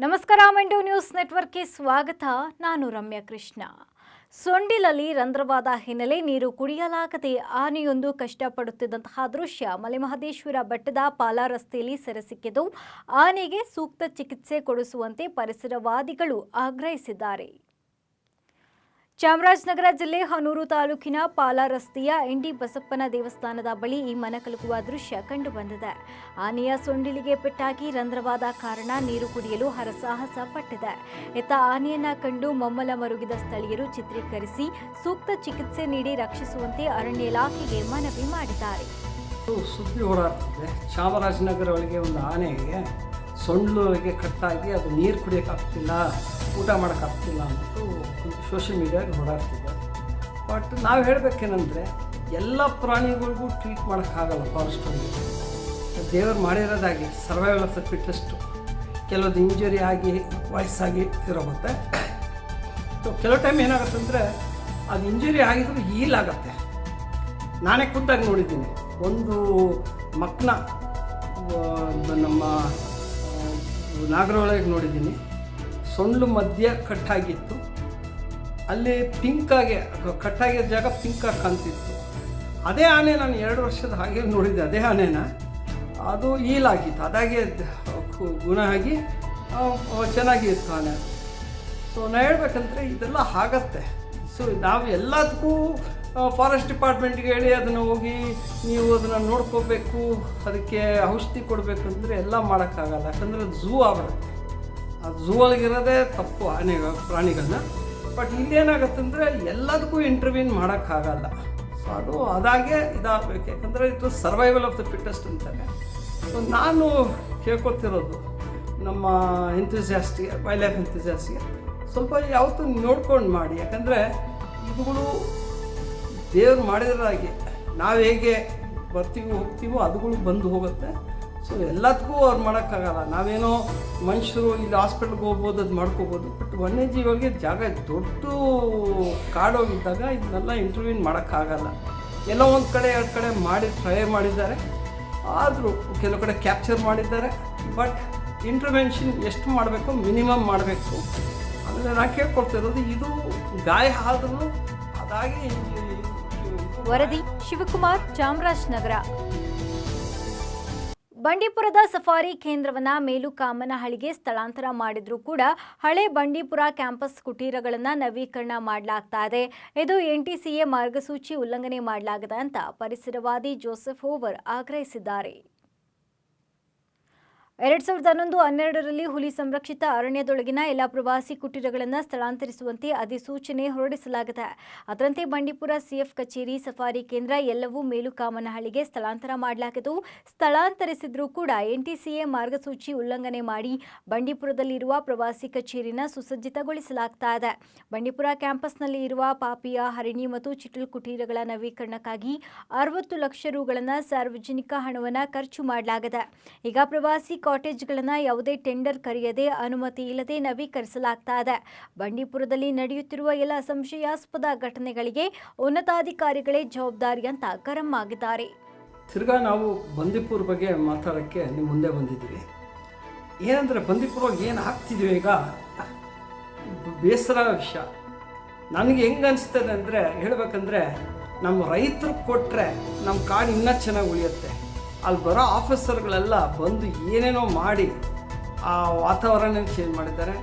ನಮಸ್ಕಾರ ಮಂಡ್ಯ ನ್ಯೂಸ್ ನೆಟ್ವರ್ಕ್ಗೆ ಸ್ವಾಗತ. ನಾನು ರಮ್ಯಾ ಕೃಷ್ಣ. ಸೊಂಡಿಲಲ್ಲಿ ರಂಧ್ರವಾದ ಹಿನ್ನೆಲೆ ನೀರು ಕುಡಿಯಲಾಗದೆ ಆನೆಯೊಂದು ಕಷ್ಟಪಡುತ್ತಿದ್ದಂತಹ ದೃಶ್ಯ ಮಲೆಮಹದೇಶ್ವರ ಬೆಟ್ಟದ ಪಾಲಾ ರಸ್ತೆಯಲ್ಲಿ ಸೆರೆಸಿಕ್ಕಿದ್ದು. ಆನೆಗೆ ಸೂಕ್ತ ಚಿಕಿತ್ಸೆ ಕೊಡಿಸುವಂತೆ ಪರಿಸರವಾದಿಗಳು ಆಗ್ರಹಿಸಿದ್ದಾರೆ. ಚಾಮರಾಜನಗರ ಜಿಲ್ಲೆ ಹನೂರು ತಾಲೂಕಿನ ಪಾಲ ರಸ್ತೆಯ ಎಂಡಿ ಬಸಪ್ಪನ ದೇವಸ್ಥಾನದ ಬಳಿ ಈ ಮನಕಲುಕುವ ದೃಶ್ಯ ಕಂಡುಬಂದಿದೆ. ಆನೆಯ ಸೊಂಡಿಲಿಗೆ ಪೆಟ್ಟಾಗಿ ರಂಧ್ರವಾದ ಕಾರಣ ನೀರು ಕುಡಿಯಲು ಹರಸಾಹಸ ಪಟ್ಟಿದೆ. ಇತ್ತ ಆನೆಯನ್ನ ಕಂಡು ಮಮ್ಮಲ ಮರುಗಿದ ಸ್ಥಳೀಯರು ಚಿತ್ರೀಕರಿಸಿ ಸೂಕ್ತ ಚಿಕಿತ್ಸೆ ನೀಡಿ ರಕ್ಷಿಸುವಂತೆ ಅರಣ್ಯ ಇಲಾಖೆಗೆ ಮನವಿ ಮಾಡಿದ್ದಾರೆ. ಸುದ್ದಿ ಚಾಮರಾಜನಗರ ಒಂದು ಆನೆಗೆ ಸೊಂಡ್ಲಿಗೆ ಕಟ್ಟಾಗಿ ಅದು ನೀರು ಕುಡಿಯೋಕ್ಕಾಗ್ತಿಲ್ಲ ಊಟ ಮಾಡೋಕ್ಕಾಗ್ತಿಲ್ಲ ಅಂದ್ಬಿಟ್ಟು ಸೋಷಿಯಲ್ ಮೀಡಿಯಾಗೆ ಓಡಾಡ್ತಿದೆ ಬಟ್ ನಾವು ಹೇಳಬೇಕೇನೆಂದರೆ, ಎಲ್ಲ ಪ್ರಾಣಿಗಳಿಗೂ ಟ್ರೀಟ್ ಮಾಡೋಕ್ಕಾಗಲ್ಲ ಫಾರೆಸ್ಟ್ ದೇವರು ಮಾಡಿರೋದಾಗಿ ಸರ್ವೈವಲ್ ಆಫ್ ದ ಫಿಟ್ಟೆಸ್ಟು ಕೆಲವೊಂದು ಇಂಜುರಿ ಆಗಿ, ವಯಸ್ಸಾಗಿ ಇರೋಗುತ್ತೆ. ಕೆಲವು ಟೈಮ್ ಏನಾಗುತ್ತೆ ಅಂದರೆ ಅದು ಇಂಜುರಿ ಆಗಿದ್ರು ಹೀಲ್ ಆಗುತ್ತೆ. ನಾನೇ ಖುದ್ದಾಗಿ ನೋಡಿದ್ದೀನಿ. ಒಂದು ಮಕ್ಕನ ನಮ್ಮ ನಾಗರೊಳಗೆ ನೋಡಿದ್ದೀನಿ. ಸೊಳ್ಳು ಮಧ್ಯ ಕಟ್ಟಾಗಿತ್ತು. ಅಲ್ಲಿ ಪಿಂಕಾಗೆ ಕಟ್ಟಾಗಿದ್ದ ಜಾಗ ಪಿಂಕಾಗಿ ಕಾಣ್ತಿತ್ತು. ಅದೇ ಆನೆ ನಾನು ಎರಡು ವರ್ಷದ ಹಾಗೆ ನೋಡಿದ್ದೆ, ಅದೇ ಆನೆನ. ಅದು ಈಲಾಗಿತ್ತು ಅದಾಗೆ ಗುಣ ಆಗಿ ಚೆನ್ನಾಗಿತ್ತು ಆನೆ. ಸೊ ನಾನು ಹೇಳ್ಬೇಕಂದ್ರೆ ಇದೆಲ್ಲ ಆಗತ್ತೆ. ಸೊ ನಾವು ಎಲ್ಲದಕ್ಕೂ ಫಾರೆಸ್ಟ್ ಡಿಪಾರ್ಟ್ಮೆಂಟ್ಗೆ ಹೇಳಿ ಅದನ್ನು ಹೋಗಿ ನೀವು ಅದನ್ನು ನೋಡ್ಕೋಬೇಕು, ಅದಕ್ಕೆ ಔಷಧಿ ಕೊಡಬೇಕು ಅಂದರೆ ಎಲ್ಲ ಮಾಡೋಕ್ಕಾಗಲ್ಲ. ಯಾಕಂದರೆ ಝೂ ಆಗ್ಬಿಡುತ್ತೆ ಆ ಝೂ ಒಳಗಿರೋದೇ ತಪ್ಪು ಆನೆ ಪ್ರಾಣಿಗಳನ್ನ ಬಟ್ ಇಲ್ಲೇನಾಗತ್ತಂದರೆ ಎಲ್ಲದಕ್ಕೂ ಇಂಟರ್ವ್ಯೂನ್ ಮಾಡೋಕ್ಕಾಗಲ್ಲ ಸೊ ಅದು ಅದಾಗೆ ಇದಾಗಬೇಕು. ಯಾಕಂದರೆ ಇದು ಸರ್ವೈವಲ್ ಆಫ್ ದ ಫಿಟ್ಟೆಸ್ಟ್ ಅಂತಾರೆ ಸೊ ನಾನು ಕೇಳ್ಕೊತಿರೋದು ನಮ್ಮ ಎಂಥೂಸಿಯಾಸ್ಟಿಗೆ ವೈಲ್ಡ್ ಲೈಫ್ ಎಂಥೂಸಿಯಾಸ್ಟಿಗೆ ಸ್ವಲ್ಪ ಯಾವತ್ತೂ ನೋಡ್ಕೊಂಡು ಮಾಡಿ. ಯಾಕಂದರೆ ಇದುಗಳು ದೇವ್ರು ಮಾಡಿದ್ರಾಗೆ ನಾವು ಹೇಗೆ ಬರ್ತೀವಿ ಹೋಗ್ತೀವೋ ಅದುಗಳು ಬಂದು ಹೋಗುತ್ತೆ. ಸೊ ಎಲ್ಲದಕ್ಕೂ ಅವ್ರು ಮಾಡೋಕ್ಕಾಗಲ್ಲ. ನಾವೇನೋ ಮನುಷ್ಯರು ಇಲ್ಲಿ ಹಾಸ್ಪಿಟ್ಲ್ಗೆ ಹೋಗ್ಬೋದು, ಅದು ಮಾಡ್ಕೋಬೋದು ಬಟ್ ವನ್ಯಜೀವಿಗಳಿಗೆ ಜಾಗ ದೊಡ್ಡ ಕಾಡೋಗಿದ್ದಾಗ ಇದನ್ನೆಲ್ಲ ಇಂಟರ್ವ್ಯೂನ್ ಮಾಡೋಕ್ಕಾಗಲ್ಲ. ಎಲ್ಲೋ ಒಂದು ಕಡೆ, ಎರಡು ಕಡೆ ಮಾಡಿ ಟ್ರೈ ಮಾಡಿದ್ದಾರೆ. ಆದರೂ ಕೆಲವು ಕಡೆ ಕ್ಯಾಪ್ಚರ್ ಮಾಡಿದ್ದಾರೆ. ಬಟ್ ಇಂಟರ್ವೆನ್ಷನ್ ಎಷ್ಟು ಮಾಡಬೇಕು ಮಿನಿಮಮ್ ಮಾಡಬೇಕು? ಆಮೇಲೆ ನಾನು ಕೇಳ್ಕೊಡ್ತಿರೋದು ಇದು ಗಾಯ ಆದ್ರೂ ಅದಾಗಿ ವರದಿ ಶಿವಕುಮಾರ್ ಚಾಮರಾಜನಗರ. ಬಂಡೀಪುರದ ಸಫಾರಿ ಕೇಂದ್ರವನ್ನ ಮೇಲುಕಾಮನಹಳ್ಳಿಗೆ ಸ್ಥಳಾಂತರ ಮಾಡಿದ್ರೂ ಕೂಡ ಹಳೆ ಬಂಡೀಪುರ ಕ್ಯಾಂಪಸ್ ಕುಟೀರಗಳನ್ನು ನವೀಕರಣ ಮಾಡಲಾಗ್ತಾ ಇದೆ. ಇದು ಎನ್ಟಿಸಿಎ ಮಾರ್ಗಸೂಚಿ ಉಲ್ಲಂಘನೆ ಮಾಡಲಾಗಿದೆ ಅಂತ ಪರಿಸರವಾದಿ ಜೋಸೆಫ್ ಹೋವರ್ ಆಗ್ರಹಿಸಿದ್ದಾರೆ. ಎರಡ್ ಸಾವಿರದ ಹನ್ನೊಂದು ಹನ್ನೆರಡರಲ್ಲಿ ಹುಲಿ ಸಂರಕ್ಷಿತ ಅರಣ್ಯದೊಳಗಿನ ಎಲ್ಲ ಪ್ರವಾಸಿ ಕುಟೀರಗಳನ್ನು ಸ್ಥಳಾಂತರಿಸುವಂತೆ ಅಧಿಸೂಚನೆ ಹೊರಡಿಸಲಾಗಿದೆ. ಅದರಂತೆ ಬಂಡೀಪುರ ಸಿಎಫ್ ಕಚೇರಿ, ಸಫಾರಿ ಕೇಂದ್ರ ಎಲ್ಲವೂ ಮೇಲುಕಾಮನಹಳ್ಳಿಗೆ ಸ್ಥಳಾಂತರ ಮಾಡಲಾಗಿದ್ದು, ಸ್ಥಳಾಂತರಿಸಿದ್ರೂ ಕೂಡ ಎನ್ಟಿಸಿಎ ಮಾರ್ಗಸೂಚಿ ಉಲ್ಲಂಘನೆ ಮಾಡಿ ಬಂಡೀಪುರದಲ್ಲಿರುವ ಪ್ರವಾಸಿ ಕಚೇರಿನ ಸುಸಜ್ಜಿತಗೊಳಿಸಲಾಗ್ತಾ ಇದೆ. ಬಂಡೀಪುರ ಕ್ಯಾಂಪಸ್ನಲ್ಲಿ ಇರುವ ಪಾಪಿಯ ಹರಿಣಿ ಮತ್ತು ಚಿಟಲ್ ಕುಟೀರಗಳ ನವೀಕರಣಕ್ಕಾಗಿ ಅರವತ್ತು ಲಕ್ಷ ರೂಗಳನ್ನು ಸಾರ್ವಜನಿಕ ಹಣವನ್ನು ಖರ್ಚು ಮಾಡಲಾಗಿದೆ. ಈಗ ಪ್ರವಾಸಿ ಕಾಟೇಜ್ಗಳನ್ನು ಯಾವುದೇ ಟೆಂಡರ್ ಕರೆಯದೆ ಅನುಮತಿ ಇಲ್ಲದೆ ನವೀಕರಿಸಲಾಗ್ತಾ ಇದೆ ಬಂಡೀಪುರದಲ್ಲಿ ನಡೆಯುತ್ತಿರುವ ಎಲ್ಲ ಸಂಶಯಾಸ್ಪದ ಘಟನೆಗಳಿಗೆ ಉನ್ನತಾಧಿಕಾರಿಗಳೇ ಜವಾಬ್ದಾರಿ ಅಂತ ಗರಂ ಆಗಿದ್ದಾರೆ. ತಿರ್ಗಾ ನಾವು ಬಂದೀಪುರ ಬಗ್ಗೆ ಮಾತಾಡೋಕ್ಕೆ ನಿಮ್ಮ ಮುಂದೆ ಬಂದಿದ್ದೀವಿ ಏನಂದರೆ ಬಂದೀಪುರ ಏನು ಆಗ್ತಿದ್ವಿ ಈಗ ಬೇಸರ ವಿಷಯ. ನನಗೆ ಹೆಂಗೆ ಅನಿಸ್ತದೆ ಅಂದರೆ ಹೇಳಬೇಕಂದ್ರೆ, ನಮ್ಮ ರೈತರು ಕೊಟ್ಟರೆ ನಮ್ಮ ಕಾಡು ಇನ್ನೂ ಚೆನ್ನಾಗಿ ಉಳಿಯುತ್ತೆ. ಅಲ್ಲಿ ಬರೋ ಆಫೀಸರ್ಗಳೆಲ್ಲ ಬಂದು ಏನೇನೋ ಮಾಡಿ ಆ ವಾತಾವರಣ ಚೇಂಜ್ ಮಾಡಿದ್ದಾರೆ.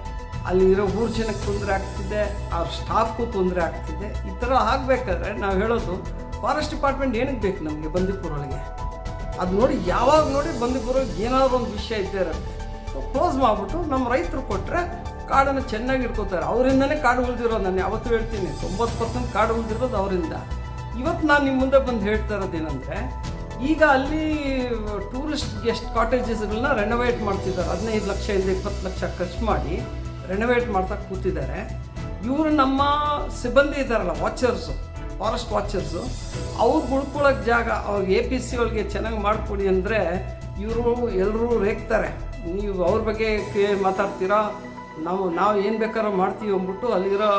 ಅಲ್ಲಿ ಇರೋ ಊರು ಜನಕ್ಕೆ ತೊಂದರೆ ಆಗ್ತಿದೆ ಅವ್ರ ಸ್ಟಾಫ್ಗೂ ತೊಂದರೆ ಆಗ್ತಿದೆ. ಈ ಥರ ಆಗಬೇಕಾದ್ರೆ ನಾವು ಹೇಳೋದು ಫಾರೆಸ್ಟ್ ಡಿಪಾರ್ಟ್ಮೆಂಟ್ ಏನಕ್ಕೆ ಬೇಕು ನಮಗೆ ಬಂದೀಪುರ ಒಳಗೆ? ಅದು ನೋಡಿ ಯಾವಾಗ ನೋಡಿ ಬಂದೀಪುರ ಏನಾದರೂ ಒಂದು ವಿಷಯ ಇದ್ದೇ ಇರುತ್ತೆ. ಕ್ಲೋಸ್ ಮಾಡಿಬಿಟ್ಟು ನಮ್ಮ ರೈತರು ಕೊಟ್ಟರೆ ಕಾಡನ್ನು ಚೆನ್ನಾಗಿ ಇಟ್ಕೋತಾರೆ ಅವರಿಂದನೇ ಕಾಡು ಉಳಿದಿರೋದು ನಾನು ಯಾವತ್ತೂ ಹೇಳ್ತೀನಿ. ತೊಂಬತ್ತು ಪರ್ಸೆಂಟ್ ಕಾಡು ಉಳಿದಿರೋದು ಅವರಿಂದ. ಇವತ್ತು ನಾನು ನಿಮ್ಮ ಮುಂದೆ ಬಂದು ಹೇಳ್ತಾ ಇರೋದೇನೆಂದರೆ ಈಗ ಅಲ್ಲಿ ಟೂರಿಸ್ಟ್ ಗೆಸ್ಟ್ ಕಾಟೇಜಸ್ಗಳನ್ನ ರೆನೋವೇಟ್ ಮಾಡ್ತಿದ್ದಾರೆ. ಹದಿನೈದು ಲಕ್ಷದಿಂದ ಇಪ್ಪತ್ತು ಲಕ್ಷ ಖರ್ಚು ಮಾಡಿ ರೆನೋವೇಟ್ ಮಾಡ್ತಾ ಕೂತಿದ್ದಾರೆ. ಇವರು ನಮ್ಮ ಸಿಬ್ಬಂದಿ ಇದ್ದಾರಲ್ಲ ವಾಚರ್ಸು ಫಾರೆಸ್ಟ್ ವಾಚರ್ಸು ಅವ್ರು ಉಳ್ಕೊಳ್ಳೋಕೆ ಜಾಗ ಅವ್ರಿಗೆ ಎ ಪಿ ಸಿ ಒಳಗೆ ಚೆನ್ನಾಗಿ ಮಾಡಿಕೊಡಿ ಅಂದರೆ ಇವರು ಎಲ್ಲರೂ ರೇಗ್ತಾರೆ. ನೀವು ಅವ್ರ ಬಗ್ಗೆ ಕೇ, ಮಾತಾಡ್ತೀರಾ? ನಾವು ನಾವು ಏನು ಬೇಕಾದ್ರೂ ಮಾಡ್ತೀವಿ ಅಂದ್ಬಿಟ್ಟು ಅಲ್ಲಿರೋ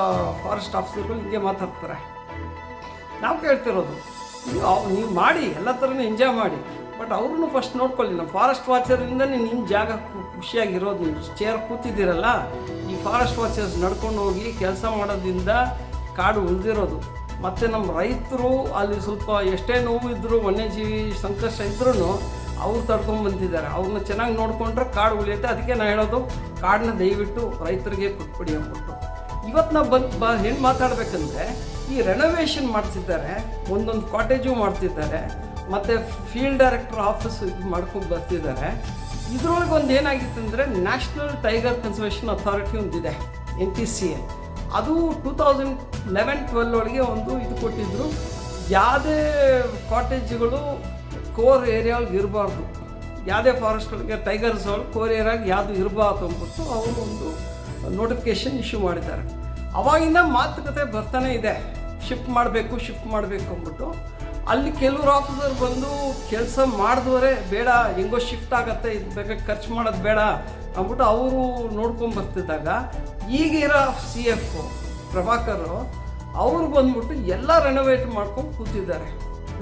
ಫಾರೆಸ್ಟ್ ಆಫೀಸರ್ಗಳು ಹಿಂಗೆ ಮಾತಾಡ್ತಾರೆ. ನಾವು ಕೇಳ್ತಿರೋದು. ನೀವು ಮಾಡಿ, ಎಲ್ಲ ಥರನೂ ಎಂಜಾಯ್ ಮಾಡಿ. ಬಟ್ ಅವ್ರನ್ನೂ ಫಸ್ಟ್ ನೋಡ್ಕೊಳ್ಳಿ ನಮ್ಮ ಫಾರೆಸ್ಟ್ ವಾಚರಿಂದ ನಿಮ್ಮ ಜಾಗ ಖುಷಿಯಾಗಿರೋದು ನೀವು ಚೇರ್ ಕೂತಿದ್ದೀರಲ್ಲ, ಈ ಫಾರೆಸ್ಟ್ ವಾಚರ್ಸ್ ನಡ್ಕೊಂಡು ಹೋಗಿ ಕೆಲಸ ಮಾಡೋದ್ರಿಂದ ಕಾಡು ಉಳಿದಿರೋದು. ಮತ್ತು ನಮ್ಮ ರೈತರು ಅಲ್ಲಿ ಸ್ವಲ್ಪ ಎಷ್ಟೇ ನೋವು ಇದ್ದರೂ ವನ್ಯಜೀವಿ ಸಂಕಷ್ಟ ಇದ್ರೂ ಅವ್ರು ತಡ್ಕೊಂಡ್ಬಂದಿದ್ದಾರೆ ಅವ್ರನ್ನ ಚೆನ್ನಾಗಿ ನೋಡಿಕೊಂಡ್ರೆ ಕಾಡು ಉಳಿಯುತ್ತೆ. ಅದಕ್ಕೆ ನಾನು ಹೇಳೋದು, ಕಾಡನ್ನ ದಯವಿಟ್ಟು ರೈತರಿಗೆ ಕೊಟ್ಬಿಡಿ ಅಂದ್ಬಿಟ್ಟು. ಇವತ್ತು ನಾವು ಬಂದು ಬ ಹೆಣ್ಣು ಮಾತಾಡಬೇಕಂದ್ರೆ ಈ ರೆನೋವೇಷನ್ ಮಾಡ್ತಿದ್ದಾರೆ, ಒಂದೊಂದು ಕಾಟೇಜು ಮಾಡ್ತಿದ್ದಾರೆ, ಮತ್ತು ಫೀಲ್ಡ್ ಡೈರೆಕ್ಟರ್ ಆಫೀಸ್ ಇದು ಮಾಡ್ಕೊಂಡು ಬರ್ತಿದ್ದಾರೆ. ಇದ್ರೊಳಗೆ ಒಂದು ಏನಾಗಿತ್ತು ಅಂದರೆ ನ್ಯಾಷನಲ್ ಟೈಗರ್ ಕನ್ಸರ್ವೇಷನ್ ಅಥಾರಿಟಿ ಒಂದಿದೆ ಎನ್ ಟಿ ಸಿ ಎ ಅದು ಟೂ ತೌಸಂಡ್ ಲೆವೆನ್ ಟ್ವೆಲ್ ಒಳಗೆ ಒಂದು ಇದು ಕೊಟ್ಟಿದ್ದರು ಯಾವುದೇ ಕಾಟೇಜ್ಗಳು ಕೋರ್ ಏರಿಯಾ ಒಳಗೆ ಇರಬಾರ್ದು. ಯಾವುದೇ ಫಾರೆಸ್ಟ್ ಒಳಗೆ ಟೈಗರ್ಸ್ ಒಳಗೆ ಕೋರ್ ಏರಿಯಾಗೆ ಯಾವುದು ಇರಬಾರ್ದು ಅಂದ್ಬಿಟ್ಟು ಅವರು ಒಂದು ನೋಟಿಫಿಕೇಷನ್ ಇಶ್ಯೂ ಮಾಡಿದ್ದಾರೆ. ಅವಾಗಿಂದ ಮಾತುಕತೆ ಬರ್ತಾನೆ ಇದೆ. ಶಿಫ್ಟ್ ಮಾಡಬೇಕು ಶಿಫ್ಟ್ ಮಾಡಬೇಕು ಅಂದ್ಬಿಟ್ಟು. ಅಲ್ಲಿ ಕೆಲವರು ಆಫೀಸರ್ ಬಂದು ಕೆಲಸ ಮಾಡಿದವರೆ ಬೇಡ, ಹೆಂಗೋ ಶಿಫ್ಟ್ ಆಗತ್ತೆ, ಇದು ಬೇಕಾಗಿ ಖರ್ಚು ಮಾಡೋದು ಬೇಡ ಅಂದ್ಬಿಟ್ಟು ಅವರು ನೋಡ್ಕೊಂಡು ಬರ್ತಿದ್ದಾಗ ಈಗಿರೋ ಸಿ ಎಫ್ ಪ್ರಭಾಕರ್ ಅವರು ಬಂದ್ಬಿಟ್ಟು ಎಲ್ಲ ರೆನೋವೇಟ್ ಮಾಡ್ಕೊಂಡು ಕೂತಿದ್ದಾರೆ.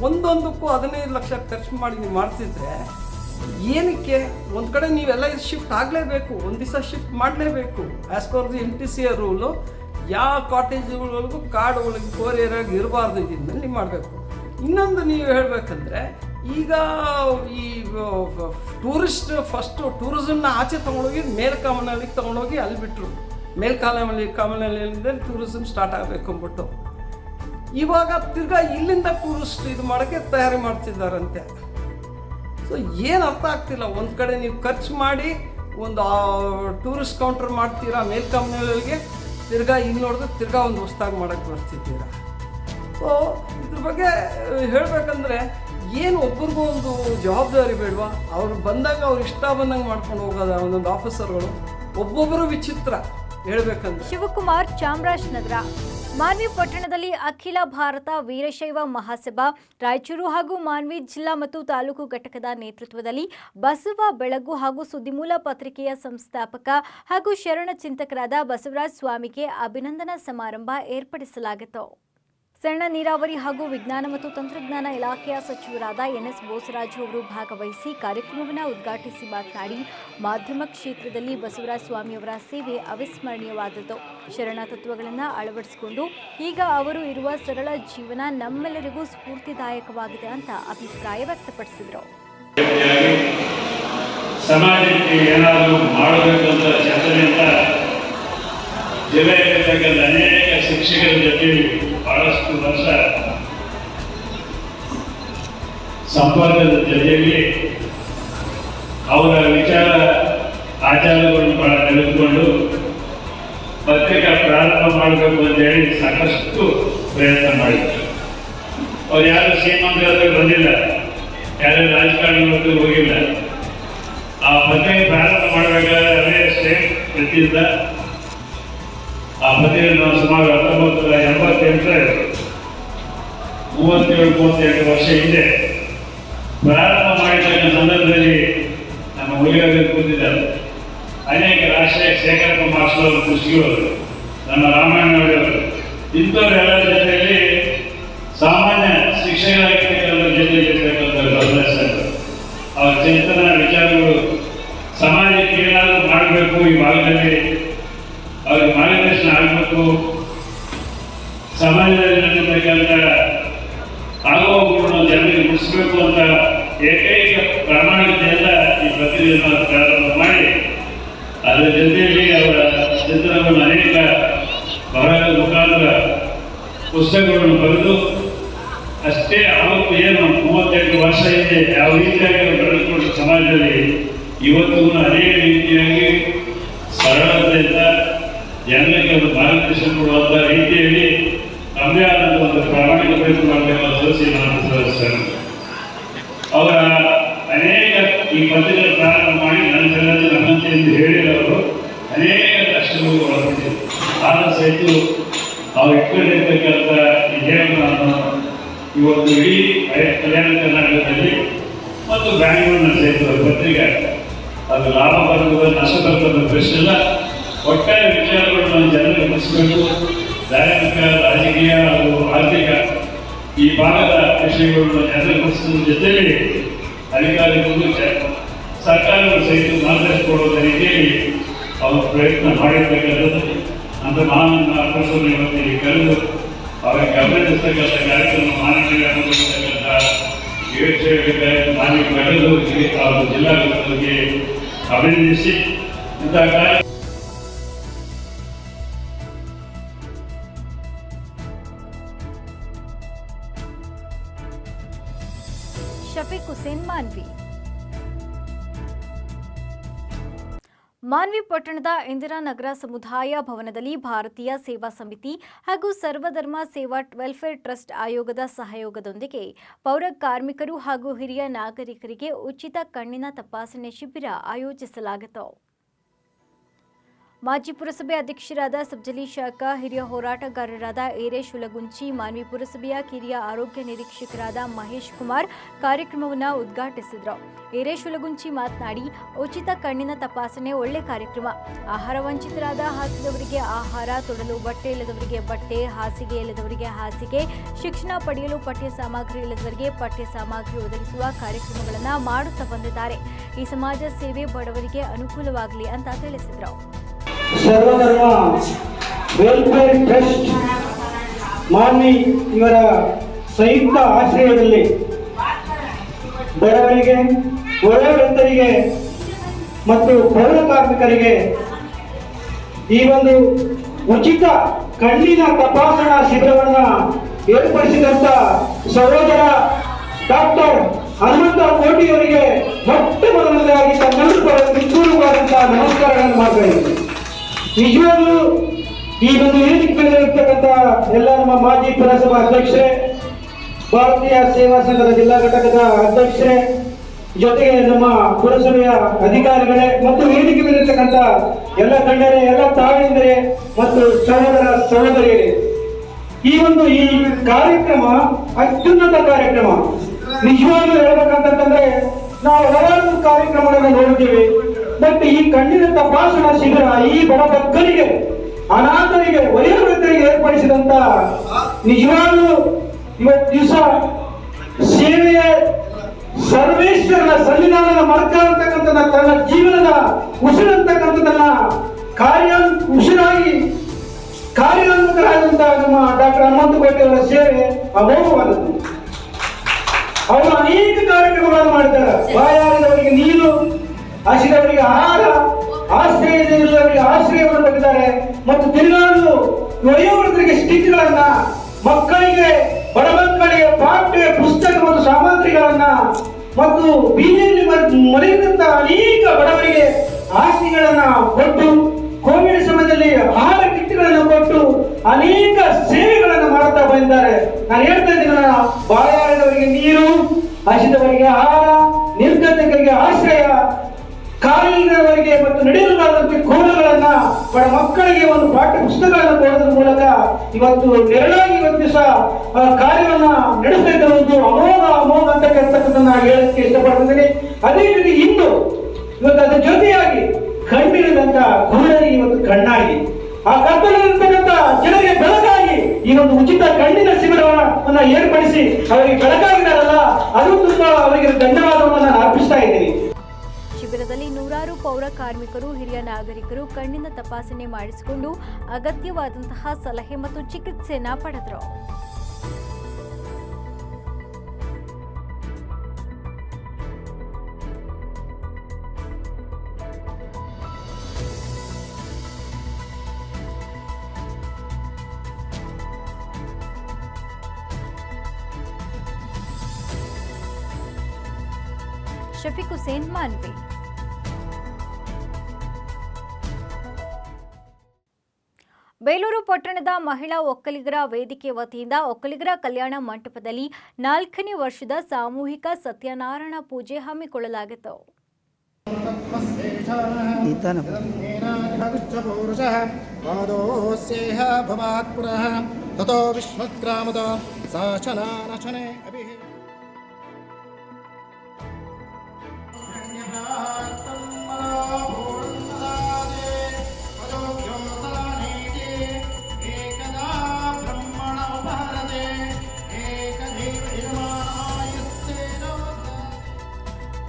ಒಂದೊಂದಕ್ಕೂ ಹದಿನೈದು ಲಕ್ಷ ಖರ್ಚು ಮಾಡಿ ನೀವು ಮಾಡ್ತಿದ್ರೆ ಏನಕ್ಕೆ? ಒಂದು ಕಡೆ ನೀವೆಲ್ಲ ಶಿಫ್ಟ್ ಆಗಲೇಬೇಕು, ಒಂದು ದಿವಸ ಶಿಫ್ಟ್ ಮಾಡಲೇಬೇಕು. As per the M T C rule ಯಾವ ಕಾಟೇಜ್ಗಳಿಗೂ ಕಾಡು ಒಳಗೆ ಕೋರಿಯರಾಗಿ ಇರಬಾರ್ದು ನೀವು ಮಾಡಬೇಕು. ಇನ್ನೊಂದು ನೀವು ಹೇಳಬೇಕಂದ್ರೆ, ಈಗ ಈ ಟೂರಿಸ್ಟ್ ಫಸ್ಟು ಟೂರಿಸಮ್ನ ಆಚೆ ತೊಗೊಂಡೋಗಿ ಮೇಲ್ಕಾಮನಹಳ್ಳಿಗೆ ತೊಗೊಂಡೋಗಿ ಅಲ್ಲಿ ಬಿಟ್ಟರು ಮೇಲ್ಕಾಮನಹಳ್ಳಿ ಕಾಮನಹಳ್ಳಿಯಿಂದ ಟೂರಿಸಮ್ ಸ್ಟಾರ್ಟ್ ಆಗಬೇಕು ಅಂದ್ಬಿಟ್ಟು. ಇವಾಗ ತಿರ್ಗಾ ಇಲ್ಲಿಂದ ಟೂರಿಸ್ಟ್ ಇದು ಮಾಡೋಕ್ಕೆ ತಯಾರಿ ಮಾಡ್ತಿದ್ದಾರಂತೆ. ಸೊ ಏನು ಅರ್ಥ ಆಗ್ತಿಲ್ಲ. ಒಂದು ಕಡೆ ನೀವು ಖರ್ಚು ಮಾಡಿ, ಒಂದು ಟೂರಿಸ್ಟ್ ಕೌಂಟರ್ ಮಾಡ್ತೀರಾ ಮೇಲ್ಕಂಪ್ನಿಗಳಿಗೆ ತಿರ್ಗಾ ಇಲ್ಲಿ ನೋಡಿದ್ರೆ ತಿರ್ಗಾ ಒಂದು ಹೊಸ್ದಾಗಿ ಮಾಡೋಕ್ಕೆ ಬರ್ತಿದ್ದೀರಾ. ಸೊ ಇದ್ರ ಬಗ್ಗೆ ಹೇಳಬೇಕಂದ್ರೆ ಏನು ಒಬ್ಬರಿಗೂ ಒಂದು ಜವಾಬ್ದಾರಿ ಬೇಡವಾ? ಅವ್ರು ಬಂದಾಗ ಅವ್ರು ಇಷ್ಟ ಬಂದಂಗೆ ಮಾಡ್ಕೊಂಡು ಹೋಗೋದ ಒಂದೊಂದು ಆಫೀಸರ್ಗಳು ಒಬ್ಬೊಬ್ಬರು ವಿಚಿತ್ರ ಹೇಳಬೇಕಂದ್ರೆ. ಶಿವಕುಮಾರ್ ಚಾಮರಾಜನಗರ. ಮಾನ್ವಿ ಪಟ್ಟಣದಲ್ಲಿ ಅಖಿಲ ಭಾರತ ವೀರಶೈವ ಮಹಾಸಭಾ, ರಾಯಚೂರು ಹಾಗೂ ಮಾನ್ವಿ ಜಿಲ್ಲಾ ಮತ್ತು ತಾಲೂಕು ಘಟಕದ ನೇತೃತ್ವದಲ್ಲಿ ಬಸವ ಬೆಳಗು ಹಾಗೂ ಸುದ್ದಿಮೂಲ ಪತ್ರಿಕೆಯ ಸಂಸ್ಥಾಪಕ ಹಾಗೂ ಶರಣ ಚಿಂತಕರಾದ ಬಸವರಾಜ ಸ್ವಾಮಿಗೆ ಅಭಿನಂದನಾ ಸಮಾರಂಭ ಏರ್ಪಡಿಸಲಾಗಿತ್ತು. ಸಣ್ಣ ನೀರಾವರಿ ಹಾಗೂ ವಿಜ್ಞಾನ ಮತ್ತು ತಂತ್ರಜ್ಞಾನ ಇಲಾಖೆಯ ಸಚಿವರಾದ ಎನ್ ಎಸ್ ಬೋಸರಾಜು ಅವರು ಭಾಗವಹಿಸಿ ಕಾರ್ಯಕ್ರಮವನ್ನು ಉದ್ಘಾಟಿಸಿ ಮಾತನಾಡಿ, ಮಾಧ್ಯಮ ಕ್ಷೇತ್ರದಲ್ಲಿ ಬಸವರಾಜ ಸ್ವಾಮಿಯವರ ಸೇವೆ ಅವಿಸ್ಮರಣೀಯವಾದದ್ದು. ಶರಣ ತತ್ವಗಳನ್ನು ಅಳವಡಿಸಿಕೊಂಡು ಈಗ ಅವರು ಇರುವ ಸರಳ ಜೀವನ ನಮ್ಮೆಲ್ಲರಿಗೂ ಸ್ಫೂರ್ತಿದಾಯಕವಾಗಿದೆ ಅಂತ ಅಭಿಪ್ರಾಯ ವ್ಯಕ್ತಪಡಿಸಿದರು. ಸಮಾಜಕ್ಕೆ ಏನಾದರೂ ಮಾಡಬೇಕಂತ ಚಿಂತನೆಯಿಂದ ಜಿಲ್ಲೆಯಲ್ಲಿರ್ತಕ್ಕಂಥ ಅನೇಕ ಶಿಕ್ಷಕರ ಜೊತೆ ಬಹಳಷ್ಟು ವರ್ಷ. ಸಂಪರ್ಕದ ಅವರ ವಿಚಾರ ಆಚಾರಗಳನ್ನು ಬಹಳ ತೆಗೆದುಕೊಂಡು ಪತ್ರಿಕೆ ಪ್ರಾರಂಭ ಮಾಡಬೇಕು ಅಂತ ಹೇಳಿ ಸಾಕಷ್ಟು ಪ್ರಯತ್ನ ಮಾಡಿದ್ರು. ಅವ್ರು ಯಾರು ಶ್ರೀಮಂತರಾದ್ರೆ ಬಂದಿಲ್ಲ, ಯಾರು ರಾಜಕಾರಣಿಗಳು ಹೋಗಿಲ್ಲ. ಆ ಪತ್ರಿಕೆ ಪ್ರಾರಂಭ ಮಾಡಬೇಕಾದ್ರೆ ಅದೇ ಸ್ಟೇಟ್ ವೃತ್ತಿಯಿಂದ ಆ ಪತ್ರಿಕೆ ನಾವು ಸುಮಾರು ಹತ್ತೊಂಬತ್ತು ಎಂಬತ್ತೆಂಟರ ಮೂವತ್ತೇಳು ಮೂವತ್ತೆಂಟು ವರ್ಷ ಹಿಂದೆ ಪ್ರಾರಂಭ ಮಾಡಿದ ಸಂದರ್ಭದಲ್ಲಿ ನಮ್ಮ ಹುಲಿಯಾಗಿ ಕೂತಿದ್ದಾರೆ. ಅನೇಕ ರಾಷ್ಟ್ರೀಯ ಶೇಖರ ಕುಮಾರ್ ಅವರು ಕೃಷಿಯವರು ನಮ್ಮ ರಾಮಾಯಣವರು ಇಂಥವರೆಲ್ಲರ ಜೊತೆಯಲ್ಲಿ ಸಾಮಾನ್ಯ ಶಿಕ್ಷಕರಾಗಿರ್ತಕ್ಕಂಥ ಜೊತೆಯಲ್ಲಿ ಅಭ್ಯಾಸ ಅವರ ಚಿಂತನ, ವಿಚಾರಗಳು ಸಮಾಜಕ್ಕೆ ಏನಾದರೂ ಮಾಡಬೇಕು ಈ ಭಾಗದಲ್ಲಿ ಮಾರ್ಗದರ್ಶನ ಆಗಬೇಕು ಸಮಾಜದಲ್ಲಿ ನಡೆಯತಕ್ಕಂಥ ಆಗುವಗಳನ್ನು ಜನರಿಗೆ ಮುಗಿಸ್ಬೇಕು ಅಂತ ಏಕೈಕ ಪ್ರಾಮಾಣಿಕತೆಯಿಂದ ಈ ಪ್ರಕ್ರಿಯೆಯನ್ನು ಪ್ರಾರಂಭ ಮಾಡಿ, ಅದರ ಜೊತೆಯಲ್ಲಿ ಅವರ ಚಿತ್ರವನ್ನು ಅನೇಕ ಬರಹದ ಮುಖಾಂತರ ಪುಸ್ತಕಗಳನ್ನು ಬರೆದು, ಅಷ್ಟೇ ಅವತ್ತು ಏನು ಮೂವತ್ತೆಂಟು ವರ್ಷ ಇದೆ ಯಾವ ರೀತಿಯಾಗಿ ಬೆಳೆದುಕೊಂಡು ಸಮಾಜದಲ್ಲಿ ಇವತ್ತು ಅನೇಕ ರೀತಿಯಾಗಿ ಸರಳತೆಯಿಂದ ಜನರಿಗೆ ಒಂದು ಮಾರ್ಗದರ್ಶನ ಕೊಡುವಂಥ ರೀತಿಯಲ್ಲಿ ತಮ್ಮದೇ ಆದಂಥ ಒಂದು ಪ್ರಾಮಾಣಿಕ ಪ್ರಯತ್ನ ಸದಸ್ಯ ನಾನು ಸದಸ್ಯರು ಅವರ ಅನೇಕ ಈ ಪತ್ರಿಕೆ ಪ್ರಾರಂಭ ಮಾಡಿ ನನ್ನ ಸಂಗತಿ ನಮ್ಮಂತೆ ಎಂದು ಹೇಳಿದವರು ಅನೇಕ ಕಷ್ಟಗಳು ಒಳಗೊಂಡಿದೆ. ಆದ ಸಹಿತ ಅವ್ರು ಇಟ್ಕೊಂಡಿರ್ತಕ್ಕಂಥ ಈ ನಾನು ಇವತ್ತು ಇಡೀ ಹಳೆ- ಕಲ್ಯಾಣ ಕರ್ನಾಟಕದಲ್ಲಿ ಮತ್ತು ಬ್ಯಾಂಗ್ಳೂರಿನ ಸಹಿತ ಪತ್ರಿಕೆ, ಅದು ಲಾಭ ಬರ್ತದೆ ನಷ್ಟ ಬರ್ತದೆ ಪ್ರಶ್ನೆ ಇಲ್ಲ ಒಟ್ಟಾರೆ ವಿಚಾರಗಳನ್ನು ಜನರಿಗೆ ಮುಟ್ಟಿಸಬೇಕು ಧಾರ್ಮಿಕ, ರಾಜಕೀಯ ಹಾಗೂ ಆರ್ಥಿಕ ಈ ಭಾಗದ ವಿಷಯಗಳನ್ನು ಜನರಿಗೆ ಮುಟ್ಟಿಸೋದ್ರ ಜೊತೆಯಲ್ಲಿ ಅಧಿಕಾರಿಗಳು ಸರ್ಕಾರಗಳು ಸಹಿತ ಸಹಿತ ಮಾರ್ಗದರ್ಶಿಕೊಡುವ ರೀತಿಯಲ್ಲಿ ಅವರು ಪ್ರಯತ್ನ ಮಾಡಿರ್ತಕ್ಕಂಥದ್ದು. ಅಂತ ನಾನು ಆಕರ್ಷಣೆ ಇವತ್ತು ಇಲ್ಲಿ ಕರೆದು ಅವರ ಗಮನಿಸ್ತಕ್ಕಂಥ ಕಾರ್ಯಕ್ರಮ ಮಾನವೀಯ ಅನ್ನತಕ್ಕಂಥ ಯೋಚನೆಗಳಿಗೆ ಮಾನ್ಯ ಕಳೆದು ಅವರು ಜಿಲ್ಲಾಡಳಿತಕ್ಕೆ ಅಭಿನಂದಿಸಿ. ಇಂತಹ ಮಾನ್ವಿ ಪಟ್ಟಣದ ಇಂದಿರಾನಗರ ಸಮುದಾಯ ಭವನದಲ್ಲಿ ಭಾರತೀಯ ಸೇವಾ ಸಮಿತಿ ಹಾಗೂ ಸರ್ವಧರ್ಮ ಸೇವಾ ವೆಲ್ಫೇರ್ ಟ್ರಸ್ಟ್ ಆಯೋಗದ ಸಹಯೋಗದೊಂದಿಗೆ ಪೌರ ಕಾರ್ಮಿಕರು ಹಾಗೂ ಹಿರಿಯ ನಾಗರಿಕರಿಗೆ ಉಚಿತ ಕಣ್ಣಿನ ತಪಾಸಣೆ ಶಿಬಿರ ಆಯೋಜಿಸಲಾಗಿತ್ತು. ಮಾಜಿ ಪುರಸಭೆ ಅಧ್ಯಕ್ಷರಾದ ಸಬ್ಜಲಿ ಶಾಖ, ಹಿರಿಯ ಹೋರಾಟಗಾರರಾದ ಏರೇಶ್ ಹುಲಗುಂಚಿ, ಮಾನ್ವಿ ಪುರಸಭೆಯ ಕಿರಿಯ ಆರೋಗ್ಯ ನಿರೀಕ್ಷಕರಾದ ಮಹೇಶ್ ಕುಮಾರ್ ಕಾರ್ಯಕ್ರಮವನ್ನು ಉದ್ಘಾಟಿಸಿದರು. ಏರೇಶ್ ಹುಲಗುಂಚಿ ಮಾತನಾಡಿ, ಉಚಿತ ಕಣ್ಣಿನ ತಪಾಸಣೆ ಒಳ್ಳೆ ಕಾರ್ಯಕ್ರಮ. ಆಹಾರ ವಂಚಿತರಾದ ಹಾಸಿದವರಿಗೆ ಆಹಾರ, ತೊಡಲು ಬಟ್ಟೆ ಇಲ್ಲದವರಿಗೆ ಬಟ್ಟೆ, ಹಾಸಿಗೆ ಇಲ್ಲದವರಿಗೆ ಹಾಸಿಗೆ, ಶಿಕ್ಷಣ ಪಡೆಯಲು ಪಠ್ಯ ಸಾಮಗ್ರಿ ಇಲ್ಲದವರಿಗೆ ಪಠ್ಯ ಸಾಮಗ್ರಿ ಒದಗಿಸುವ ಕಾರ್ಯಕ್ರಮಗಳನ್ನು ಮಾಡುತ್ತಾ ಬಂದಿದ್ದಾರೆ. ಈ ಸಮಾಜ ಸೇವೆ ಬಡವರಿಗೆ ಅನುಕೂಲವಾಗಲಿ ಅಂತ ತಿಳಿಸಿದರು. ಸರ್ವಧರ್ಮ ವೆಲ್ಫೇರ್ ಟ್ರಸ್ಟ್ ಮಾನ್ವಿ ಇವರ ಸಂಯುಕ್ತ ಆಶ್ರಯದಲ್ಲಿ ಬಡವರಿಗೆ ವಯೋವೃದ್ಧರಿಗೆ ಮತ್ತು ಪೌರ ಕಾರ್ಮಿಕರಿಗೆ ಈ ಒಂದು ಉಚಿತ ಕಣ್ಣಿನ ತಪಾಸಣಾ ಶಿಬಿರವನ್ನು ಏರ್ಪಡಿಸಿದಂತ ಸಹೋದರ ಡಾಕ್ಟರ್ ಹನುಮಂತ ಕೋಟಿಯವರಿಗೆ ಮೊಟ್ಟ ಮೊದಲನೇದಾಗಿ ತನ್ನ ನಮಸ್ಕಾರಗಳನ್ನು ಮಾಡಬೇಕು ನಿಜವಾಗ್ಲೂ ಈ ಒಂದು ವೇದಿಕೆ ಮೇಲೆ ಇರ್ತಕ್ಕಂಥ ಎಲ್ಲ ನಮ್ಮ ಮಾಜಿ ಪುರಸಭಾ ಅಧ್ಯಕ್ಷರೇ, ಭಾರತೀಯ ಸೇವಾ ಸಂಘದ ಜಿಲ್ಲಾ ಘಟಕದ ಅಧ್ಯಕ್ಷರೇ, ಜೊತೆಗೆ ನಮ್ಮ ಪುರಸಭೆಯ ಅಧಿಕಾರಿಗಳೇ ಮತ್ತು ವೇದಿಕೆ ಮೇಲೆ ಇರ್ತಕ್ಕಂತ ಎಲ್ಲ ಗಣ್ಯರೇ ಎಲ್ಲ ತಾಯಂದಿರೇ ಮತ್ತು ಸಹೋದರ ಸಹೋದರಿಯರೇ, ಈ ಒಂದು ಈ ಕಾರ್ಯಕ್ರಮ ಅತ್ಯುನ್ನತ ಕಾರ್ಯಕ್ರಮ. ನಿಜವಾಗ್ಲೂ ಹೇಳ್ಬೇಕಂತಂದ್ರೆ ನಾವು ಹಲವಾರು ಕಾರ್ಯಕ್ರಮಗಳನ್ನು ನೋಡಿದ್ದೀವಿ. ಬಟ್ ಈ ಕಣ್ಣಿನ ತಪಾಸಣಾ ಶಿಬಿರ ಈ ಬಡ ಭಕ್ತರಿಗೆ, ಅನಾಥರಿಗೆ, ವಯೋವೃದ್ಧರಿಗೆ ಏರ್ಪಡಿಸಿದಂತ ನಿಜವಾಗ್ಲೂ ಇವತ್ತು ದಿವಸ ಸೇವೆಯ ಸರ್ವೇಶ್ವರನ ಸನ್ನಿಧಾನದ ಮರ್ಕ ಅಂತಕ್ಕಂಥದ್ದನ್ನ ತನ್ನ ಜೀವನದ ಉಸಿರಂತಕ್ಕಂಥದ್ದನ್ನ ಕಾರ್ಯ ಉಸಿರಾಗಿ ಕಾರ್ಯೋನ್ಮುಖರಾದಂತಹ ನಮ್ಮ ಡಾಕ್ಟರ್ ಹನುಮಂತ ಅವರ ಸೇವೆ ಅಮೋಘವಾದದ್ದು. ಅವರು ಅನೇಕ ಕಾರ್ಯಕ್ರಮಗಳನ್ನು ಮಾಡಿದ್ದಾರೆ. ಬಾಯಾರಿದವರಿಗೆ ನೀರು ಹಸಿದವರಿಗೆ ಆಹಾರ ಆಶ್ರಯ ಇಲ್ಲದವರಿಗೆ ಆಶ್ರಯವನ್ನು ಕೊಟ್ಟಿದ್ದಾರೆ. ಮತ್ತು ತಿರುಗಾಡಲು ವಯೋವೃದ್ಧರಿಗೆ ಸ್ಟಿಕ್ಗಳನ್ನ, ಮಕ್ಕಳಿಗೆ ಬಡ ಮಕ್ಕಳಿಗೆ ಪಾಠ್ಯ ಪುಸ್ತಕ ಮತ್ತು ಸಾಮಗ್ರಿಗಳನ್ನ, ಮತ್ತು ಬೀದಿಯಲ್ಲಿ ಮರೆಯದಂತ ಅನೇಕ ಬಡವರಿಗೆ ಆಸ್ತಿಗಳನ್ನ ಕೊಟ್ಟು, ಕೋವಿಡ್ ಸಮಯದಲ್ಲಿ ಆಹಾರ ಕಿಟ್ಗಳನ್ನು ಕೊಟ್ಟು ಅನೇಕ ಸೇವೆಗಳನ್ನು ಮಾಡುತ್ತಾ ಬಂದಿದ್ದಾರೆ. ನಾನು ಹೇಳ್ತಾ ಇದ್ದೀನಿ ಬಾಯಾರಿದವರಿಗೆ ನೀರು, ಹಸಿದವರಿಗೆ ಆಹಾರ, ನಿರ್ಗತಿಕರಿಗೆ ಆಶ್ರಯ ಕಾಲಿಲ್ಲದವರಿಗೆ ಮತ್ತು ನಡೆಯಲಾರದಂತೆ ಕೋಲಗಳನ್ನ ಬಡ ಮಕ್ಕಳಿಗೆ ಒಂದು ಪಾಠ ಪುಸ್ತಕಗಳನ್ನು ಕೊಡೋದ್ರ ಮೂಲಕ ಇವತ್ತು ನೆರಳಾಗಿ ಇವತ್ತು ದಿವಸ ಕಾರ್ಯವನ್ನ ನಡೆಸ್ತಾ ಅಮೋಘ ಅಮೋಘ ಅಂತ ಕೇಳ್ತಕ್ಕಂಥ ನಾನು ಹೇಳಕ್ಕೆ ಇಷ್ಟಪಡ್ತಿದ್ದೀನಿ. ಅದೇ ರೀತಿ ಇಂದು ಇವತ್ತು ಅದ್ರ ಜೊತೆಯಾಗಿ ಕಣ್ಣಿರದಂತ ಕುರುಡರಿಗೆ ಇವತ್ತು ಕಣ್ಣಾಗಿ. ಆ ಕತ್ತಲಿರ್ತಕ್ಕಂಥ ಜನರಿಗೆ ಬೆಳಕಾಗಿ ಈ ಒಂದು ಉಚಿತ ಕಣ್ಣಿನ ಶಿಬಿರವನ್ನ ಏರ್ಪಡಿಸಿ ಅವರಿಗೆ ಬೆಳಕಾಗಿದ್ದಾರಲ್ಲ, ಅದು ತುಂಬಾ ಅವರಿಗೆ ಧನ್ಯವಾದವನ್ನು ನಾನು ಅರ್ಪಿಸ್ತಾ ಇದ್ದೀನಿ. ಶಿಬಿರದಲ್ಲಿ ನೂರಾರು ಪೌರ ಕಾರ್ಮಿಕರು, ಹಿರಿಯ ನಾಗರಿಕರು ಕಣ್ಣಿನ ತಪಾಸಣೆ ಮಾಡಿಸಿಕೊಂಡು ಅಗತ್ಯವಾದಂತಹ ಸಲಹೆ ಮತ್ತು ಚಿಕಿತ್ಸೆಯನ್ನ ಪಡೆದರು. ಶಫಿಕ್ ಹುಸೇನ್, ಮಾನ್ವಿ. ಪಟ್ಟಣದ ಮಹಿಳಾ ಒಕ್ಕಲಿಗರ ವೇದಿಕೆ ವತಿಯಿಂದ ಒಕ್ಕಲಿಗರ ಕಲ್ಯಾಣ ಮಂಟಪದಲ್ಲಿ ನಾಲ್ಕನೇ ವರ್ಷದ ಸಾಮೂಹಿಕ ಸತ್ಯನಾರಾಯಣ ಪೂಜೆ ಹಮ್ಮಿಕೊಳ್ಳಲಾಗಿತ್ತು.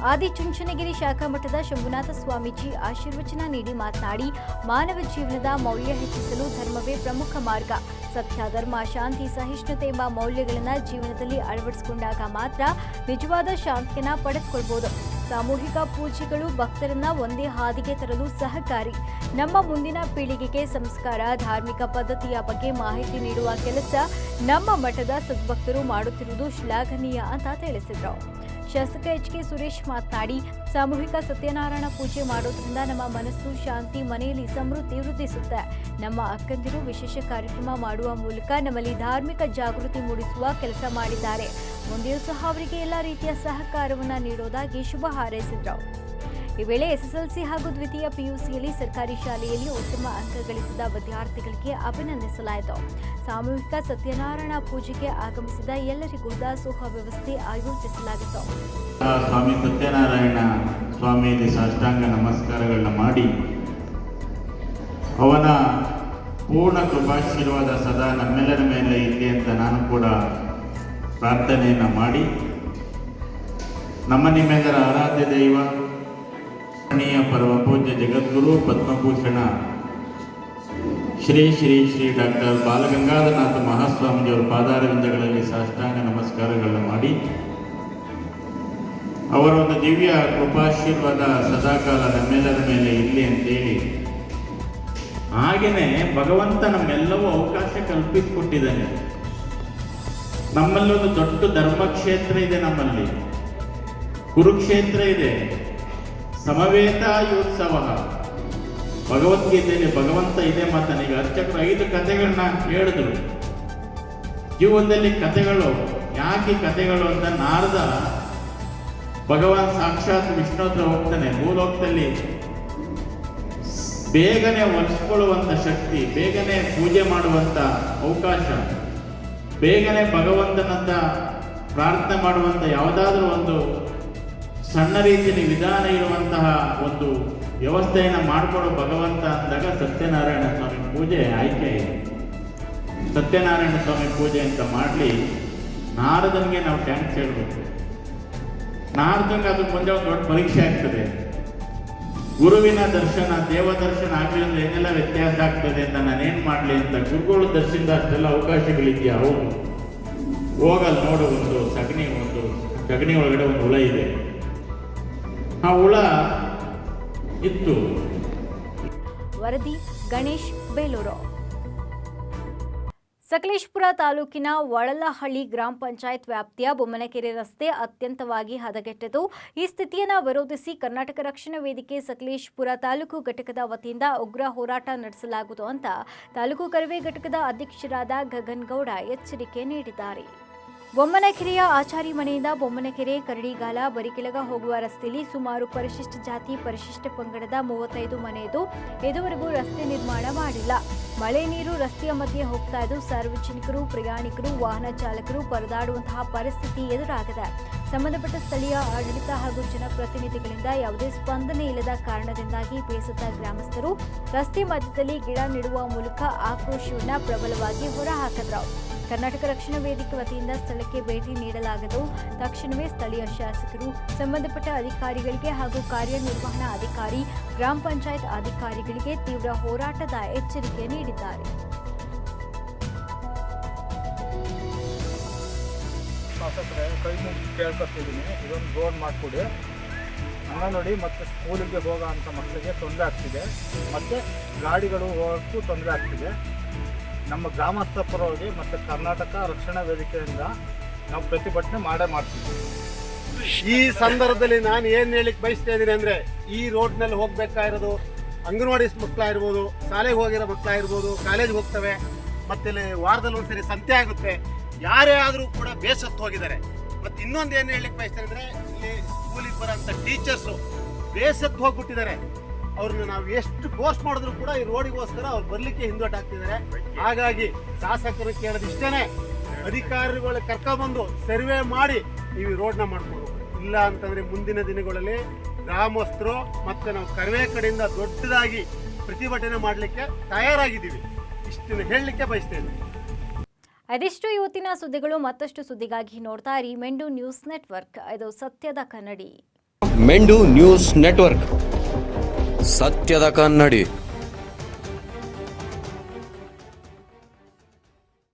ಆದಿಚುಂಚನಗಿರಿ ಶಾಖಾ ಮಠದ ಶಂಭುನಾಥ ಸ್ವಾಮೀಜಿ ಆಶೀರ್ವಚನ ನೀಡಿ ಮಾತನಾಡಿ, ಮಾನವ ಜೀವನದ ಮೌಲ್ಯ ಹೆಚ್ಚಿಸಲು ಧರ್ಮವೇ ಪ್ರಮುಖ ಮಾರ್ಗ. ಸತ್ಯ, ಧರ್ಮ, ಶಾಂತಿ, ಸಹಿಷ್ಣುತೆ ಎಂಬ ಮೌಲ್ಯಗಳನ್ನು ಜೀವನದಲ್ಲಿ ಅಳವಡಿಸಿಕೊಂಡಾಗ ಮಾತ್ರ ನಿಜವಾದ ಶಾಂತಿಯನ್ನು ಪಡೆದುಕೊಳ್ಬಹುದು ಸಾಮೂಹಿಕ ಪೂಜೆಗಳು ಭಕ್ತರನ್ನ ಒಂದೇ ಹಾದಿಗೆ ತರಲು ಸಹಕಾರಿ. ನಮ್ಮ ಮುಂದಿನ ಪೀಳಿಗೆಗೆ ಸಂಸ್ಕಾರ, ಧಾರ್ಮಿಕ ಪದ್ಧತಿಯ ಬಗ್ಗೆ ಮಾಹಿತಿ ನೀಡುವ ಕೆಲಸ ನಮ್ಮ ಮಠದ ಸದ್ಭಕ್ತರು ಮಾಡುತ್ತಿರುವುದು ಶ್ಲಾಘನೀಯ ಅಂತ ತಿಳಿಸಿದರು. ಶಾಸಕ ಎಚ್ ಕೆ ಸುರೇಶ್ ಮಾತನಾಡಿ, ಸಾಮೂಹಿಕ ಸತ್ಯನಾರಾಯಣ ಪೂಜೆ ಮಾಡೋದ್ರಿಂದ ನಮ್ಮ ಮನಸ್ಸು ಶಾಂತಿ ಮನೆಯಲ್ಲಿ ಸಮೃದ್ಧಿ ವೃದ್ಧಿಸುತ್ತೆ. ನಮ್ಮ ಅಕ್ಕಂದಿರು ವಿಶೇಷ ಕಾರ್ಯಕ್ರಮ ಮಾಡುವ ಮೂಲಕ ನಮ್ಮಲ್ಲಿ ಧಾರ್ಮಿಕ ಜಾಗೃತಿ ಮೂಡಿಸುವ ಕೆಲಸ ಮಾಡಿದ್ದಾರೆ. ಮುಂದೆಯೂ ಸಹ ಅವರಿಗೆ ಎಲ್ಲ ರೀತಿಯ ಸಹಕಾರವನ್ನು ನೀಡೋದಾಗಿ ಶುಭ ಹಾರೈಸಿದರು. ಈ ವೇಳೆ ಎಸ್ಎಸ್ಎಲ್ಸಿ ಹಾಗೂ ದ್ವಿತೀಯ ಪಿಯುಸಿಯಲ್ಲಿ ಸರ್ಕಾರಿ ಶಾಲೆಯಲ್ಲಿ ಉತ್ತಮ ಅಂಕ ಗಳಿಸಿದ ವಿದ್ಯಾರ್ಥಿಗಳಿಗೆ ಅಭಿನಂದಿಸಲಾಯಿತು. ಸಾಮೂಹಿಕ ಸತ್ಯನಾರಾಯಣ ಪೂಜೆಗೆ ಆಗಮಿಸಿದ ಎಲ್ಲರಿಗೂ ದಾಸೋಹ ವ್ಯವಸ್ಥೆ ಆಯೋಜಿಸಲಾಗಿತ್ತು. ಸ್ವಾಮಿ ಸತ್ಯನಾರಾಯಣ ಸ್ವಾಮಿಯಲ್ಲಿ ಸಾಷ್ಟಾಂಗ ನಮಸ್ಕಾರಗಳನ್ನ ಮಾಡಿ ಅವನ ಪೂರ್ಣ ಕೃಪಾಶೀರ್ವಾದ ಸದಾ ನಮ್ಮೆಲ್ಲರ ಮೇಲೆ ಇರಲಿ ಅಂತ ನಾನು ಕೂಡ ಪ್ರಾರ್ಥನೆಯನ್ನು ಮಾಡಿ ನಮ್ಮ ನಿಮ್ಮೆಲ್ಲರ ಆರಾಧ್ಯ ದೈವ ಕರ್ಣೀಯ ಪರಮ ಪೂಜ್ಯ ಜಗದ್ಗುರು ಪದ್ಮಭೂಷಣ ಶ್ರೀ ಶ್ರೀ ಶ್ರೀ ಡಾಕ್ಟರ್ ಬಾಲಗಂಗಾಧರನಾಥ ಮಹಾಸ್ವಾಮಿಜಿಯವರ ಪಾದಾರವಿಂದಗಳಲ್ಲಿ ಸಾಷ್ಟಾಂಗ ನಮಸ್ಕಾರಗಳನ್ನು ಮಾಡಿ, ಅವರ ಒಂದು ದಿವ್ಯ ಕೃಪಾಶೀರ್ವಾದ ಸದಾಕಾಲ ನಮ್ಮೆಲ್ಲರ ಮೇಲೆ ಇರಲಿ ಅಂತೇಳಿ. ಹಾಗೆಯೇ ಭಗವಂತ ನಮ್ಮೆಲ್ಲವೂ ಅವಕಾಶ ಕಲ್ಪಿಸಿಕೊಟ್ಟಿದ್ದಾನೆ. ನಮ್ಮಲ್ಲಿ ಒಂದು ದೊಡ್ಡ ಧರ್ಮಕ್ಷೇತ್ರ ಇದೆ ನಮ್ಮಲ್ಲಿ. ಕುರುಕ್ಷೇತ್ರ ಇದೆ. ಸಮವೇತಾಯೋತ್ಸವ. ಭಗವದ್ಗೀತೆಯಲ್ಲಿ ಭಗವಂತ ಇದೆ ಮಾತನ್ನ ಈಗ ಅರ್ಚಕರು ಐದು ಕಥೆಗಳನ್ನ ಹೇಳಿದ್ರು. ಜೀವನದಲ್ಲಿ ಕಥೆಗಳು ಯಾಕೆ ಕಥೆಗಳು ಅಂತ ನಾರದ ಭಗವಾನ್ ಸಾಕ್ಷಾತ್ ವಿಷ್ಣು ಹತ್ರ ಹೋಗ್ತಾನೆ. ಭೂಲೋಕದಲ್ಲಿ ಬೇಗನೆ ಒಲಿಸ್ಕೊಳ್ಳುವಂಥ ಶಕ್ತಿ, ಬೇಗನೆ ಪೂಜೆ ಮಾಡುವಂತ ಅವಕಾಶ, ಬೇಗನೆ ಭಗವಂತನಂತ ಪ್ರಾರ್ಥನೆ ಮಾಡುವಂತ ಯಾವುದಾದ್ರೂ ಒಂದು ಸಣ್ಣ ರೀತಿಯಲ್ಲಿ ವಿಧಾನ ಇರುವಂತಹ ಒಂದು ವ್ಯವಸ್ಥೆಯನ್ನು ಮಾಡಿಕೊಡೋ ಭಗವಂತ ಅಂದಾಗ ಸತ್ಯನಾರಾಯಣ ಸ್ವಾಮಿ ಪೂಜೆ ಆಯ್ಕೆ ಇದೆ. ಸತ್ಯನಾರಾಯಣ ಸ್ವಾಮಿ ಪೂಜೆ ಅಂತ ಮಾಡಲಿ, ನಾರದನಿಗೆ ನಾವು ಥ್ಯಾಂಕ್ಸ್ ಹೇಳ್ಬೇಕು. ನಾರದಂಗೆ ಅದು ಮುಂದೆ ಒಂದು ದೊಡ್ಡ ಪರೀಕ್ಷೆ ಆಗ್ತದೆ. ಗುರುವಿನ ದರ್ಶನ, ದೇವ ದರ್ಶನ ಆಗಲಿ ಅಂದ್ರೆ ಏನೆಲ್ಲ ವ್ಯತ್ಯಾಸ ಆಗ್ತದೆ ಅಂತ ನಾನೇನು ಮಾಡಲಿ ಅಂತ ಗುರುಗಳು ದರ್ಶನದ ಅಷ್ಟೆಲ್ಲ ಅವಕಾಶಗಳಿದೆಯಾ? ಹೌದು. ಹೋಗಲ್ ನೋಡು ಒಂದು ಸಗಣಿ ಒಂದು ಸಗಣಿ ಒಳಗಡೆ ಒಂದು ಹುಳ ಇದೆ. ಹುಳ ಇತ್ತು. ವರದಿ, ಗಣೇಶ್, ಬೇಲೂರು. ಸಕಲೇಶ್ಪುರ ತಾಲೂಕಿನ ವಳಲಹಳ್ಳಿ ಗ್ರಾಮ ಪಂಚಾಯತ್ ವ್ಯಾಪ್ತಿಯ ಬೊಮ್ಮನಕೆರೆ ರಸ್ತೆ ಅತ್ಯಂತವಾಗಿ ಹದಗೆಟ್ಟಿತು. ಈ ಸ್ಥಿತಿಯನ್ನು ವಿರೋಧಿಸಿ ಕರ್ನಾಟಕ ರಕ್ಷಣಾ ವೇದಿಕೆ ಸಕಲೇಶ್ಪುರ ತಾಲೂಕು ಘಟಕದ ವತಿಯಿಂದ ಉಗ್ರ ಹೋರಾಟ ನಡೆಸಲಾಗುವುದು ಅಂತ ತಾಲೂಕು ಕರವೇ ಘಟಕದ ಅಧ್ಯಕ್ಷರಾದ ಗಗನ್ ಗೌಡ ಎಚ್ಚರಿಕೆ ನೀಡಿದ್ದಾರೆ. ಬೊಮ್ಮನಕೆರೆಯ ಆಚಾರಿ ಮನೆಯಿಂದ ಬೊಮ್ಮನಕೆರೆ, ಕರಡಿಗಾಲ, ಬರಿಕೆಲಗ ಹೋಗುವ ರಸ್ತೆಯಲ್ಲಿ ಸುಮಾರು ಪರಿಶಿಷ್ಟ ಜಾತಿ, ಪರಿಶಿಷ್ಟ ಪಂಗಡದ ಮೂವತ್ತೈದು ಮನೆಯದು ಇದುವರೆಗೂ ರಸ್ತೆ ನಿರ್ಮಾಣ ಮಾಡಿಲ್ಲ. ಮಳೆ ನೀರು ರಸ್ತೆಯ ಮಧ್ಯೆ ಹೋಗ್ತಾ ಇದ್ದು ಸಾರ್ವಜನಿಕರು, ಪ್ರಯಾಣಿಕರು, ವಾಹನ ಚಾಲಕರು ಪರದಾಡುವಂತಹ ಪರಿಸ್ಥಿತಿ ಎದುರಾಗಿದೆ. ಸಂಬಂಧಪಟ್ಟ ಸ್ಥಳೀಯ ಆಡಳಿತ ಹಾಗೂ ಜನಪ್ರತಿನಿಧಿಗಳಿಂದ ಯಾವುದೇ ಸ್ಪಂದನೆ ಇಲ್ಲದ ಕಾರಣದಿಂದಾಗಿ ಬೇಸತ್ತ ಗ್ರಾಮಸ್ಥರು ರಸ್ತೆ ಮಧ್ಯದಲ್ಲಿ ಗಿಡ ನೆಡುವ ಮೂಲಕ ಆಕ್ರೋಶವನ್ನು ಪ್ರಬಲವಾಗಿ ಹೊರಹಾಕಿದ್ರು. ಕರ್ನಾಟಕ ರಕ್ಷಣಾ ವೇದಿಕೆ ವತಿಯಿಂದ ಸ್ಥಳಕ್ಕೆ ಭೇಟಿ ನೀಡಲಾಗದು. ತಕ್ಷಣವೇ ಸ್ಥಳೀಯ ಶಾಸಕರು, ಸಂಬಂಧಪಟ್ಟ ಅಧಿಕಾರಿಗಳಿಗೆ ಹಾಗೂ ಕಾರ್ಯನಿರ್ವಹಣಾ ಅಧಿಕಾರಿ, ಗ್ರಾಮ ಪಂಚಾಯತ್ ಅಧಿಕಾರಿಗಳಿಗೆ ತೀವ್ರ ಹೋರಾಟದ ಎಚ್ಚರಿಕೆ ನೀಡಿದ್ದಾರೆ. ಇದೊಂದು ರೋಡ್ ಮಾಡಿಕೊಡಿ. ಮತ್ತು ಸ್ಕೂಲಿಗೆ ಹೋಗೋ ಅಂಥ ಮಕ್ಕಳಿಗೆ ತೊಂದರೆ ಆಗ್ತಿದೆ. ಮತ್ತು ಗಾಡಿಗಳು ಹೋಗೋಕ್ಕೂ ತೊಂದರೆ ಆಗ್ತಿದೆ. ನಮ್ಮ ಗ್ರಾಮಸ್ಥ ಪರವಾಗಿ ಮತ್ತು ಕರ್ನಾಟಕ ರಕ್ಷಣಾ ವೇದಿಕೆಯಿಂದ ನಾವು ಪ್ರತಿಭಟನೆ ಮಾಡೇ ಮಾಡ್ತೀವಿ. ಈ ಸಂದರ್ಭದಲ್ಲಿ ನಾನು ಏನು ಹೇಳಿಕ್ ಬಯಸ್ತಾ ಇದ್ದೀನಿ ಅಂದರೆ, ಈ ರೋಡ್ನಲ್ಲಿ ಹೋಗ್ಬೇಕಾಗಿರೋದು ಅಂಗನವಾಡಿ ಮಕ್ಕಳಾಗಿರ್ಬೋದು ಶಾಲೆಗೆ ಹೋಗಿರೋ ಮಕ್ಕಳಾಗಿರ್ಬೋದು ಕಾಲೇಜ್ಗೆ ಹೋಗ್ತವೆ, ಮತ್ತೆ ಇಲ್ಲಿ ವಾರದಲ್ಲಿ ಒಂದ್ಸರಿ ಸಂತೆ ಆಗುತ್ತೆ, ಯಾರೇ ಆದರೂ ಕೂಡ ಬೇಸತ್ತು ಹೋಗಿದ್ದಾರೆ. ಮತ್ತು ಇನ್ನೊಂದು ಏನು ಹೇಳಿಕ್ ಬಯಸ್ತಾರೆ ಅಂದ್ರೆ, ಇಲ್ಲಿ ಸ್ಕೂಲಿಗೆ ಬರೋಂಥ ಟೀಚರ್ಸು ಬೇಸತ್ತು ಹೋಗ್ಬಿಟ್ಟಿದ್ದಾರೆ. ಅವ್ರನ್ನ ನಾವು ಎಷ್ಟು ಪೋಸ್ಟ್ ಮಾಡಿದ್ರು ಕೂಡ ಈ ರೋಡಿಗೋಸ್ಕರ ಅವ್ರು ಬರ್ಲಿಕ್ಕೆ ಹಿಂದೋಟಾಗ್ತಿದ್ದಾರೆ ಹಾಗಾಗಿ ಶಾಸಕರು ಕೇಳೋದು ಇಷ್ಟೇನೆ ಅಧಿಕಾರಿಗಳು ಕರ್ಕೊಂಡ್ಬಂದು ಸರ್ವೆ ಮಾಡಿ ನೀವು ಈ ರೋಡ್ನ ಮಾಡ್ಕೊಡ್ಬೇಕು ಇಲ್ಲ ಅಂತಂದ್ರೆ ಮುಂದಿನ ದಿನಗಳಲ್ಲಿ ಗ್ರಾಮಸ್ಥರು ಮತ್ತೆ ನಾವು ಕರ್ವೆ ಕಡೆಯಿಂದ ದೊಡ್ಡದಾಗಿ ಪ್ರತಿಭಟನೆ ಮಾಡಲಿಕ್ಕೆ ತಯಾರಾಗಿದ್ದೀವಿ. ಇಷ್ಟನ್ನು ಹೇಳಲಿಕ್ಕೆ ಬಯಸ್ತೇನೆ ಅದಿಷ್ಟು ಇವತ್ತಿನ ಸುದ್ದಿಗಳು ಮತ್ತಷ್ಟು ಸುದ್ದಿಗಾಗಿ ನೋಡ್ತಾ ಇರಿ. ಮೆಂಡು ನ್ಯೂಸ್ ನೆಟ್ವರ್ಕ್ ಇದು ಸತ್ಯದ ಕನ್ನಡಿ. ಮೆಂಡು ನ್ಯೂಸ್ ನೆಟ್ವರ್ಕ್. ಸತ್ಯದ ಕನ್ನಡಿ.